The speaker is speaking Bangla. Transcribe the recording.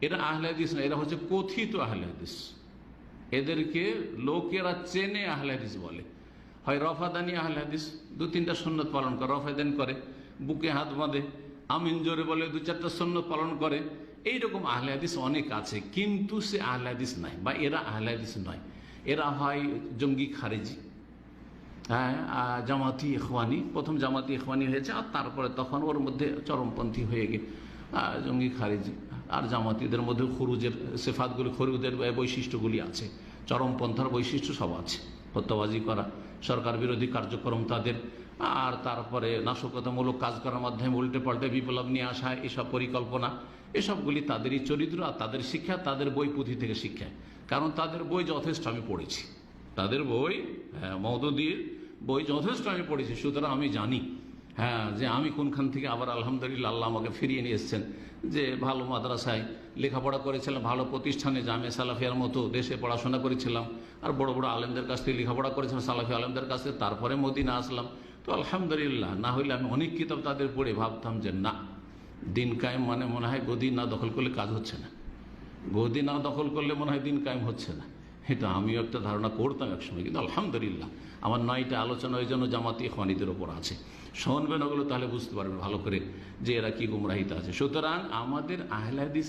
এরা আহলে হাদিস না এরা হচ্ছে কথিত আহলে হাদিস এদেরকে লোকেরা চেনে আহলে হাদিস বলে। হয় রফাদানি আহলে হাদিস দু তিনটা সন্ন্যত পালন করে রফাদান করে বুকে হাত বাঁধে আমিন জোরে বলে দু চারটা সন্ন্যত পালন করে। এইরকম আহলে হাদিস অনেক আছে কিন্তু সে আহলে হাদিস নাই বা এরা আহলে হাদিস নয়। এরা হয় জঙ্গি খারেজি। হ্যাঁ জামাতি ইখওয়ানি প্রথম জামাতি ইখওয়ানি হয়েছে আর তারপরে তখন ওর মধ্যে চরমপন্থী হয়ে গে আহ, জঙ্গি খারিজ আর জামাতিদের মধ্যে খরুজের সেফাতগুলি খরুদের বৈশিষ্ট্যগুলি আছে। চরমপন্থার বৈশিষ্ট্য সব আছে। হত্যাবাজি করা, সরকার বিরোধী কার্যক্রম তাদের, আর তারপরে নাশকতামূলক কাজ করার মাধ্যমে উল্টে পাল্টে বিপ্লব নিয়ে আসা, এসব পরিকল্পনা, এসবগুলি তাদেরই চরিত্র আর তাদের শিক্ষা, তাদের বই পুঁথি থেকে শিক্ষা। কারণ তাদের বই যথেষ্ট আমি পড়েছি। তাদের বই হ্যাঁ মহদুদির বই যথেষ্ট আমি পড়েছি, সুতরাং আমি জানি হ্যাঁ যে আমি কোনখান থেকে আবার আলহামদুলিল্লাহ আল্লাহ আমাকে ফিরিয়ে নিয়ে এসছেন। যে ভালো মাদ্রাসায় লেখাপড়া করেছিলাম, ভালো প্রতিষ্ঠানে জামে সালাফিয়ার মতো দেশে পড়াশোনা করেছিলাম, আর বড় বড় আলেমদের কাছ থেকে লেখাপড়া করেছিলাম, সালাফি আলেমদের কাছ থেকে, তারপরে মদিনা আসলাম। তো আলহামদুলিল্লাহ, না হইলে আমি অনেক কিতাব তাদের পড়ে ভাবতাম যে না, দিন কায়েম মানে মনে হয় গদি না দখল করলে কাজ হচ্ছে না। গদি না দখল করলে মনে হয় দিন কায়েম হচ্ছে না। এটা আমিও একটা ধারণা করতাম একসময় কিন্তু আলহামদুলিল্লাহ আমার নয়টা আলোচনা ওই জন্য জামাতি খানিদের ওপর আছে। শুনবেন ওগুলো তাহলে বুঝতে পারবেন ভালো করে যে এরা কি গুমরাহিতা আছে। সুতরাং আমাদের আহলাদিস